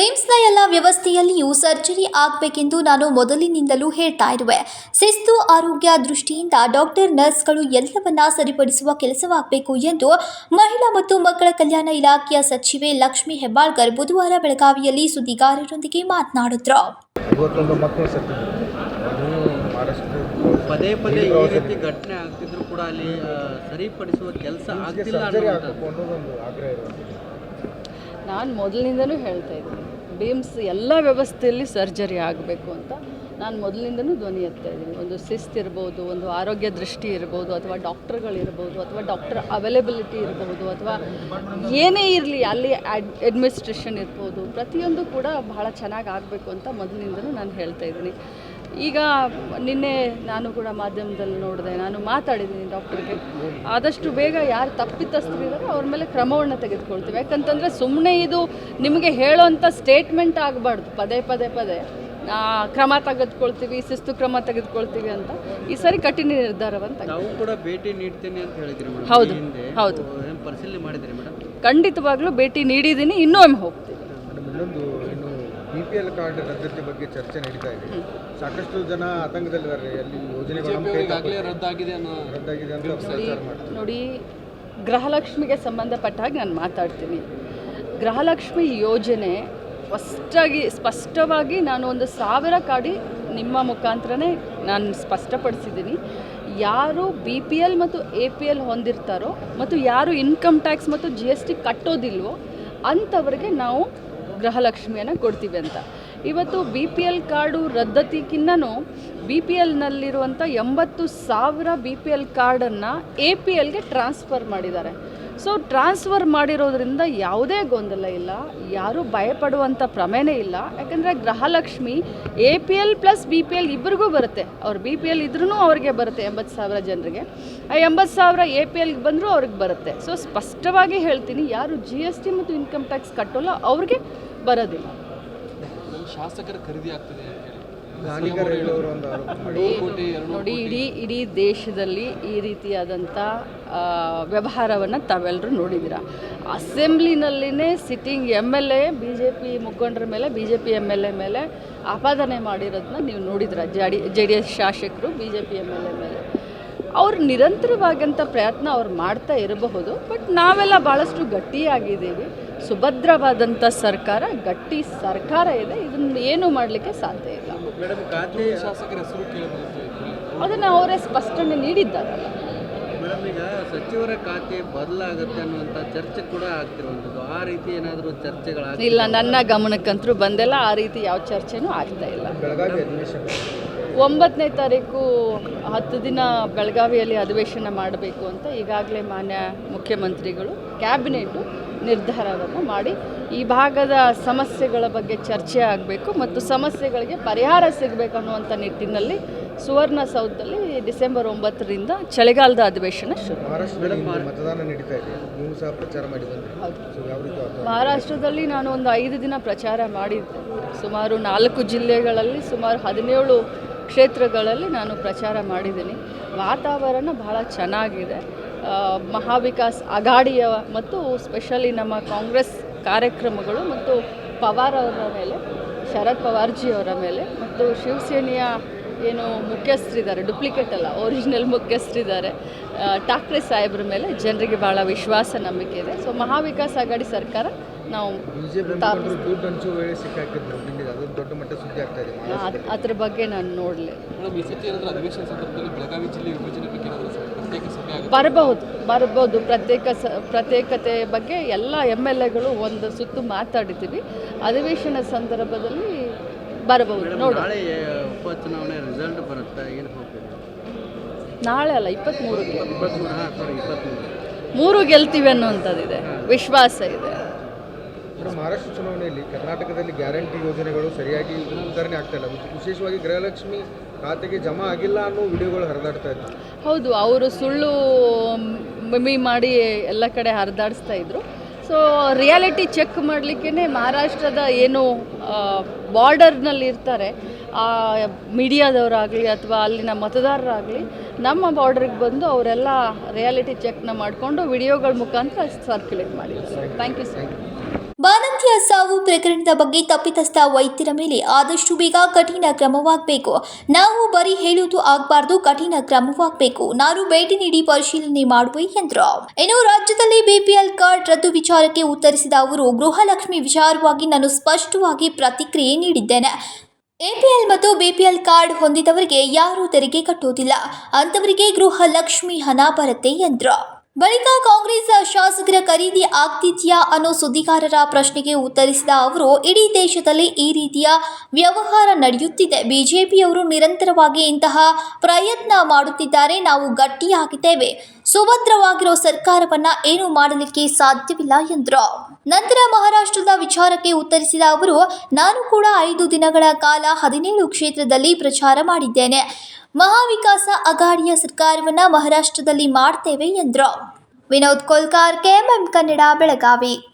ಬೇಮ್ಸ್ನ ಎಲ್ಲ ವ್ಯವಸ್ಥೆಯಲ್ಲಿಯೂ ಸರ್ಜರಿ ಆಗಬೇಕೆಂದು ನಾನು ಮೊದಲಿನಿಂದಲೂ ಹೇಳ್ತಾ ಇರುವೆ. ಶಿಸ್ತು ಆರೋಗ್ಯ ದೃಷ್ಟಿಯಿಂದ ಡಾಕ್ಟರ್ ನರ್ಸ್ಗಳು ಎಲ್ಲವನ್ನ ಸರಿಪಡಿಸುವ ಕೆಲಸವಾಗಬೇಕು ಎಂದು ಮಹಿಳಾ ಮತ್ತು ಮಕ್ಕಳ ಕಲ್ಯಾಣ ಇಲಾಖೆಯ ಸಚಿವೆ ಲಕ್ಷ್ಮಿ ಹೆಬ್ಬಾಳ್ಕರ್ ಬುಧವಾರ ಬೆಳಗಾವಿಯಲ್ಲಿ ಸುದ್ದಿಗಾರರೊಂದಿಗೆ ಮಾತನಾಡಿದ್ರು. ಇವತ್ತೊಂದು ಮಕ್ಕಳು ಸತ್ತಿದ್ರು ಅದು ಮಹಾರಾಷ್ಟ್ರ ಪದೇ ಪದೇ ಈ ರೀತಿ ಘಟನೆ ಆಗ್ತಿದ್ರು ಕೂಡ ಅಲ್ಲಿ ಸರಿಪಡಿಸುವ ಕೆಲಸ ಆಗ್ತಿಲ್ಲ ನಾನು ಮೊದಲಿನಿಂದಲೂ ಹೇಳ್ತಾ ಇದ್ದೀನಿ. ಬಿಮ್ಸ್ ಎಲ್ಲ ವ್ಯವಸ್ಥೆಯಲ್ಲಿ ಸರ್ಜರಿ ಆಗಬೇಕು ಅಂತ ನಾನು ಮೊದಲಿಂದನೂ ಧ್ವನಿ ಎತ್ತಾ ಇದ್ದೀನಿ. ಒಂದು ಶಿಸ್ತು ಇರ್ಬೋದು, ಒಂದು ಆರೋಗ್ಯ ದೃಷ್ಟಿ ಇರ್ಬೋದು, ಅಥವಾ ಡಾಕ್ಟರ್ಗಳಿರ್ಬೋದು ಅಥವಾ ಡಾಕ್ಟರ್ ಅವೈಲೇಬಿಲಿಟಿ ಇರ್ಬೋದು, ಅಥವಾ ಏನೇ ಇರಲಿ, ಅಲ್ಲಿ ಅಡ್, ಅಡ್ಮಿನಿಸ್ಟ್ರೇಷನ್ ಇರ್ಬೋದು, ಪ್ರತಿಯೊಂದು ಕೂಡ ಬಹಳ ಚೆನ್ನಾಗಿ ಆಗಬೇಕು ಅಂತ ಮೊದಲಿನಿಂದನೂ ನಾನು ಹೇಳ್ತಾ ಇದ್ದೀನಿ. ಈಗ ನಿನ್ನೆ ನಾನು ಕೂಡ ಮಾಧ್ಯಮದಲ್ಲಿ ನೋಡಿದೆ. ನಾನು ಮಾತಾಡಿದ್ದೀನಿ ಡಾಕ್ಟರ್ಗೆ. ಆದಷ್ಟು ಬೇಗ ಯಾರು ತಪ್ಪಿತಸ್ಥರಿದ್ದಾರೆ ಅವ್ರ ಮೇಲೆ ಕ್ರಮವನ್ನು ತೆಗೆದುಕೊಳ್ತೀವಿ. ಯಾಕಂತಂದರೆ ಸುಮ್ಮನೆ ಇದು ನಿಮಗೆ ಹೇಳೋವಂಥ ಸ್ಟೇಟ್ಮೆಂಟ್ ಆಗಬಾರ್ದು. ಪದೇ ಪದೇ ಪದೇ. ಆ, ಕ್ರಮ ತೆಗೆದುಕೊಳ್ತೀವಿ ಶಿಸ್ತು ಕ್ರಮ ತೆಗೆದುಕೊಳ್ತೀವಿ ಅಂತ. ಈ ಸರಿ ಕಠಿಣ ನಿರ್ಧಾರವಂತ ಕೂಡ ಭೇಟಿ ನೀಡ್ತೀನಿ ಅಂತ ಹೇಳಿದ್ರು ಹೌದು, ಹೌದು. ಪರಿಶೀಲನೆ ಮಾಡಿದ್ರಿ ಮೇಡಮ್? ಖಂಡಿತವಾಗ್ಲೂ ಭೇಟಿ ನೀಡಿದ್ದೀನಿ ಇನ್ನೂ ಒಮ್ಮೆ ಹೋಗ್ತೀನಿ ಬಿ ಪಿ ಎಲ್ ಕಾರ್ಡ್ ರದ್ದತಿ ಬಗ್ಗೆ ಚರ್ಚೆ ನಡೀತಾ ಇದೆ. ಸಾಕಷ್ಟು ಜನ ಆತಂಕದಲ್ಲಿದ್ದಾರೆ. ಅಲ್ಲಿ ಯೋಜನೆ ರದ್ದಾಗಿದೆ ಅನ್ನೋ ರದ್ದಾಗಿದೆ ಅಂತ ಪ್ರಚಾರ ಮಾಡ್ತಾರೆ. ನೋಡಿ ಗೃಹಲಕ್ಷ್ಮಿಗೆ ಸಂಬಂಧಪಟ್ಟ ಹಾಗೆ ನಾನು ಮಾತಾಡ್ತೀನಿ. ಗೃಹಲಕ್ಷ್ಮಿ ಯೋಜನೆ ಫಸ್ಟಾಗಿ ಸ್ಪಷ್ಟವಾಗಿ ನಾನು ಒಂದು ಸಾವಿರ ಕಾಡಿ ನಿಮ್ಮ ಮುಖಾಂತರನೇ ನಾನು ಸ್ಪಷ್ಟಪಡಿಸಿದ್ದೀನಿ. ಯಾರು ಬಿ ಪಿ ಎಲ್ ಮತ್ತು ಎ ಪಿ ಎಲ್ ಹೊಂದಿರ್ತಾರೋ ಮತ್ತು ಯಾರು ಇನ್ಕಮ್ ಟ್ಯಾಕ್ಸ್ ಮತ್ತು ಜಿ ಎಸ್ ಟಿ ಕಟ್ಟೋದಿಲ್ವೋ ಅಂಥವ್ರಿಗೆ ನಾವು ಗೃಹಲಕ್ಷ್ಮಿಯನ್ನು ಕೊಡ್ತೀವಿ ಅಂತ. ಇವತ್ತು ಬಿ ಪಿ ಎಲ್ ಕಾರ್ಡು ರದ್ದತಿಗಿನ್ನೂ ಬಿ ಪಿ ಎಲ್ನಲ್ಲಿರುವಂಥ ಎಂಬತ್ತು ಸಾವಿರ ಬಿ ಪಿ ಎಲ್ ಕಾರ್ಡನ್ನು ಎ ಪಿ ಎಲ್ಗೆ ಟ್ರಾನ್ಸ್ಫರ್ ಮಾಡಿದ್ದಾರೆ. ಸೊ ಟ್ರಾನ್ಸ್ಫರ್ ಮಾಡಿರೋದ್ರಿಂದ ಯಾವುದೇ ಗೊಂದಲ ಇಲ್ಲ. ಯಾರೂ ಭಯಪಡುವಂಥ ಪ್ರಮೇನೇ ಇಲ್ಲ. ಯಾಕಂದರೆ Gruhalakshmi A P L plus B P L ಇಬ್ಬರಿಗೂ ಬರುತ್ತೆ. ಅವ್ರು ಬಿ ಪಿ ಎಲ್ ಇದ್ರೂ ಅವ್ರಿಗೆ ಬರುತ್ತೆ ಎಂಬತ್ತು ಸಾವಿರ ಜನರಿಗೆ. ಆ ಎಂಬತ್ತು ಸಾವಿರ ಎ ಪಿ ಎಲ್ಗೆ ಬಂದರೂ ಅವ್ರಿಗೆ ಬರುತ್ತೆ. ಸೊ ಸ್ಪಷ್ಟವಾಗಿ ಹೇಳ್ತೀನಿ, ಯಾರು ಜಿ ಎಸ್ ಟಿ ಮತ್ತು ಇನ್ಕಮ್ ಟ್ಯಾಕ್ಸ್ ಕಟ್ಟೋಲ್ಲ ಅವ್ರಿಗೆ ಬರೋದಿಲ್ಲ. ಶಾಸಕರ ಖರೀದಿ ಆಗ್ತದೆ. ನೋಡಿ ಇಡೀ ಇಡೀ ದೇಶದಲ್ಲಿ ಈ ರೀತಿಯಾದಂಥ ವ್ಯವಹಾರವನ್ನು ತಾವೆಲ್ಲರೂ ನೋಡಿದ್ದೀರ? ಅಸೆಂಬ್ಲಿನಲ್ಲಿನೇ sitting M L A B J P ಮುಖಂಡರ ಮೇಲೆ B J P M L A ಮೇಲೆ ಆಪಾದನೆ ಮಾಡಿರೋದನ್ನ ನೀವು ನೋಡಿದ್ರ ಜಡಿ ಜೆ ಡಿ ಎಸ್ ಶಾಸಕರು B J P M L A ಮೇಲೆ. ಅವ್ರು ನಿರಂತರವಾಗಂಥ ಪ್ರಯತ್ನ ಅವ್ರು ಮಾಡ್ತಾ ಇರಬಹುದು, ಬಟ್ ನಾವೆಲ್ಲ ಭಾಳಷ್ಟು ಗಟ್ಟಿಯಾಗಿದ್ದೀವಿ. ಸುಭದ್ರವಾದಂಥ ಸರ್ಕಾರ ಗಟ್ಟಿ ಸರ್ಕಾರ ಇದೆ. ಇದನ್ನ ಏನು ಮಾಡಲಿಕ್ಕೆ ಸಾಧ್ಯ ಇಲ್ಲ. ಅದನ್ನು ಅವರೇ ಸ್ಪಷ್ಟನೆ ನೀಡಿದ್ದಾರಲ್ಲ ಮೇಡಮ್ ಈಗ ಸಚಿವರ ಖಾತೆ ಬದಲಾಗುತ್ತೆ ಅನ್ನುವಂಥ ಚರ್ಚೆ ಕೂಡ ಆಗ್ತಿರುವಂಥದ್ದು. ಆ ರೀತಿ ಏನಾದರೂ ಚರ್ಚೆಗಳಾಗ ಇಲ್ಲ ನನ್ನ ಗಮನಕ್ಕಂತರೂ ಬಂದಿಲ್ಲ. ಆ ರೀತಿ ಯಾವ ಚರ್ಚೆನೂ ಆಗ್ತಾ ಇಲ್ಲ. ಬೆಳಗಾವಿ ಅಧಿವೇಶನ. ಒಂಬತ್ತನೇ ತಾರೀಕು ಹತ್ತು ದಿನ ಬೆಳಗಾವಿಯಲ್ಲಿ ಅಧಿವೇಶನ ಮಾಡಬೇಕು ಅಂತ ಈಗಾಗಲೇ ಮಾನ್ಯ ಮುಖ್ಯಮಂತ್ರಿಗಳು ಕ್ಯಾಬಿನೆಟು ನಿರ್ಧಾರವನ್ನು ಮಾಡಿ ಈ ಭಾಗದ ಸಮಸ್ಯೆಗಳ ಬಗ್ಗೆ ಚರ್ಚೆ ಆಗಬೇಕು ಮತ್ತು ಸಮಸ್ಯೆಗಳಿಗೆ ಪರಿಹಾರ ಸಿಗಬೇಕು ಅನ್ನುವಂಥ ನಿಟ್ಟಿನಲ್ಲಿ ಸುವರ್ಣಸೌಧದಲ್ಲಿ ಡಿಸೆಂಬರ್ ಒಂಬತ್ತರಿಂದ ಚಳಿಗಾಲದ ಅಧಿವೇಶನ ಶುರು. ಮಹಾರಾಷ್ಟ್ರದಲ್ಲಿ ನಾನು ಒಂದು ಐದು ದಿನ ಪ್ರಚಾರ ಮಾಡಿದ್ದೆ. ಸುಮಾರು ನಾಲ್ಕು ಜಿಲ್ಲೆಗಳಲ್ಲಿ ಸುಮಾರು ಹದಿನೇಳು ಕ್ಷೇತ್ರಗಳಲ್ಲಿ ನಾನು ಪ್ರಚಾರ ಮಾಡಿದ್ದೀನಿ. ವಾತಾವರಣ ಬಹಳ ಚೆನ್ನಾಗಿದೆ. ಮಹಾವಿಕಾಸ್ ಅಗಾಡಿಯ ಮತ್ತು ಸ್ಪೆಷಲಿ ನಮ್ಮ ಕಾಂಗ್ರೆಸ್ ಕಾರ್ಯಕ್ರಮಗಳು ಮತ್ತು ಪವಾರ್ ಅವರ ಮೇಲೆ, ಶರದ್ ಪವಾರ್ಜಿಯವರ ಮೇಲೆ ಮತ್ತು ಶಿವಸೇನೆಯ ಏನು ಮುಖ್ಯಸ್ಥರಿದ್ದಾರೆ ಡುಪ್ಲಿಕೇಟ್ ಅಲ್ಲ ಒರಿಜಿನಲ್ ಮುಖ್ಯಸ್ಥರಿದ್ದಾರೆ ಠಾಕ್ರೆ ಸಾಹೇಬ್ರ ಮೇಲೆ ಜನರಿಗೆ ಭಾಳ ವಿಶ್ವಾಸ, ನಂಬಿಕೆ ಇದೆ. ಸೊ ಮಹಾವಿಕಾಸ್ ಅಗಾಡಿ ಸರ್ಕಾರ ನಾವು ಅದ್ರ ಬಗ್ಗೆ ನಾನು ನೋಡಲಿ. ಬರಬಹುದು ಬರಬಹುದು. ಪ್ರತ್ಯೇಕ ಸ ಪ್ರತ್ಯೇಕತೆ ಬಗ್ಗೆ ಎಲ್ಲ ಎಂ ಎಲ್ ಎಗಳು ಒಂದು ಸುತ್ತು ಮಾತಾಡಿದ್ದೀವಿ. ಅಧಿವೇಶನ ಸಂದರ್ಭದಲ್ಲಿ ಬರಬಹುದು ನೋಡಿ ನಾಳೆ ಉಪಚುನಾವಣೆ ರಿಸಲ್ಟ್ ಬರುತ್ತೆ? ಏನು ನಾಳೆ ಅಲ್ಲ ಇಪ್ಪತ್ತ್ಮೂರು ಮೂರು ಗೆಲ್ತೀವಿ ಅನ್ನುವಂಥದ್ದಿದೆ. ವಿಶ್ವಾಸ ಇದೆ. ಮಹಾರಾಷ್ಟ್ರ ಚುನಾವಣೆಯಲ್ಲಿ ಕರ್ನಾಟಕದಲ್ಲಿ ಗ್ಯಾರಂಟಿ ಯೋಜನೆಗಳು ಸರಿಯಾಗಿ ವಿತರಣೆ ಆಗ್ತಾ ಇಲ್ಲ. ವಿಶೇಷವಾಗಿ ಗೃಹಲಕ್ಷ್ಮಿ ಖಾತೆಗೆ ಜಮಾ ಆಗಿಲ್ಲ ಅನ್ನೋ ವಿಡಿಯೋಗಳು ಹರಿದಾಡ್ತಾ ಇತ್ತು ಹೌದು ಅವರು ಸುಳ್ಳು ಮಿಮಿ ಮಾಡಿ ಎಲ್ಲ ಕಡೆ ಹರಿದಾಡಿಸ್ತಾ ಇದ್ರು. ಸೊ ರಿಯಾಲಿಟಿ ಚೆಕ್ ಮಾಡಲಿಕ್ಕೇ ಮಹಾರಾಷ್ಟ್ರದ ಏನು ಬಾರ್ಡರ್ನಲ್ಲಿ ಇರ್ತಾರೆ. ಆ ಮೀಡಿಯಾದವರಾಗಲಿ ಅಥವಾ ಅಲ್ಲಿನ ಮತದಾರರಾಗಲಿ ನಮ್ಮ ಬಾರ್ಡ್ರಿಗೆ ಬಂದು ಅವರೆಲ್ಲ ರಿಯಾಲಿಟಿ ಚೆಕ್ನ ಮಾಡಿಕೊಂಡು ವಿಡಿಯೋಗಳ ಮುಖಾಂತರ ಸರ್ಕ್ಯುಲೇಟ್ ಮಾಡಿದ್ದಾರೆ ಥ್ಯಾಂಕ್ ಯು ಸರ್ ಬಾಣಂತಿಯ ಸಾವು ಪ್ರಕರಣದ ಬಗ್ಗೆ ತಪ್ಪಿತಸ್ಥ ವೈದ್ಯರ ಮೇಲೆ ಆದಷ್ಟು ಬೇಗ ಕಠಿಣ ಕ್ರಮವಾಗಬೇಕು. ನಾವು ಬರೀ ಹೇಳುವುದು ಆಗಬಾರ್ದು, ಕಠಿಣ ಕ್ರಮವಾಗಬೇಕು. ನಾನು ಭೇಟಿ ನೀಡಿ ಪರಿಶೀಲನೆ ಮಾಡುವೆ ಎಂದರು. ಇನ್ನು ರಾಜ್ಯದಲ್ಲಿ ಬಿಪಿಎಲ್ ಕಾರ್ಡ್ ರದ್ದು ವಿಚಾರಕ್ಕೆ ಉತ್ತರಿಸಿದ ಅವರು, ಗೃಹಲಕ್ಷ್ಮಿ ವಿಚಾರವಾಗಿ ನಾನು ಸ್ಪಷ್ಟವಾಗಿ ಪ್ರತಿಕ್ರಿಯೆ ನೀಡಿದ್ದೇನೆ. ಎಪಿಎಲ್ ಮತ್ತು ಬಿಪಿಎಲ್ ಕಾರ್ಡ್ ಹೊಂದಿದವರಿಗೆ ಯಾರೂ ತೆರಿಗೆ ಕಟ್ಟುವುದಿಲ್ಲ. ಅಂತವರಿಗೆ ಗೃಹ ಲಕ್ಷ್ಮಿ ಹಣ ಬರುತ್ತೆ ಎಂದ್ರು. ಬಳಿಕ ಕಾಂಗ್ರೆಸ್ ಶಾಸಕರ ಖರೀದಿ ಆಗ್ತಿದೆಯಾ ಅನ್ನೋ ಸುದ್ದಿಗಾರರ ಪ್ರಶ್ನೆಗೆ ಉತ್ತರಿಸಿದ ಅವರು, ಇಡೀ ದೇಶದಲ್ಲಿ ಈ ರೀತಿಯ ವ್ಯವಹಾರ ನಡೆಯುತ್ತಿದೆ. ಬಿಜೆಪಿಯವರು ನಿರಂತರವಾಗಿ ಇಂತಹ ಪ್ರಯತ್ನ ಮಾಡುತ್ತಿದ್ದಾರೆ. ನಾವು ಗಟ್ಟಿಯಾಗಿದ್ದೇವೆ. ಸುಭದ್ರವಾಗಿರೋ ಸರ್ಕಾರವನ್ನ ಏನು ಮಾಡಲಿಕ್ಕೆ ಸಾಧ್ಯವಿಲ್ಲ ಎಂದರು. ನಂತರ ಮಹಾರಾಷ್ಟ್ರದ ವಿಚಾರಕ್ಕೆ ಉತ್ತರಿಸಿದ ಅವರು, ನಾನು ಕೂಡ ಐದು ದಿನಗಳ ಕಾಲ ಹದಿನೇಳು ಕ್ಷೇತ್ರದಲ್ಲಿ ಪ್ರಚಾರ ಮಾಡಿದ್ದೇನೆ. ಮಹಾವಿಕಾಸ ಅಘಾಡಿಯ ಸರ್ಕಾರವನ್ನ ಮಹಾರಾಷ್ಟ್ರದಲ್ಲಿ ಮಾಡ್ತೇವೆ ಎಂದರು. ವಿನೋದ್ ಕೋಲ್ಕಾರ್ ಕೆಎಂಎಂ ಕನ್ನಡ ಬೆಳಗಾವಿ.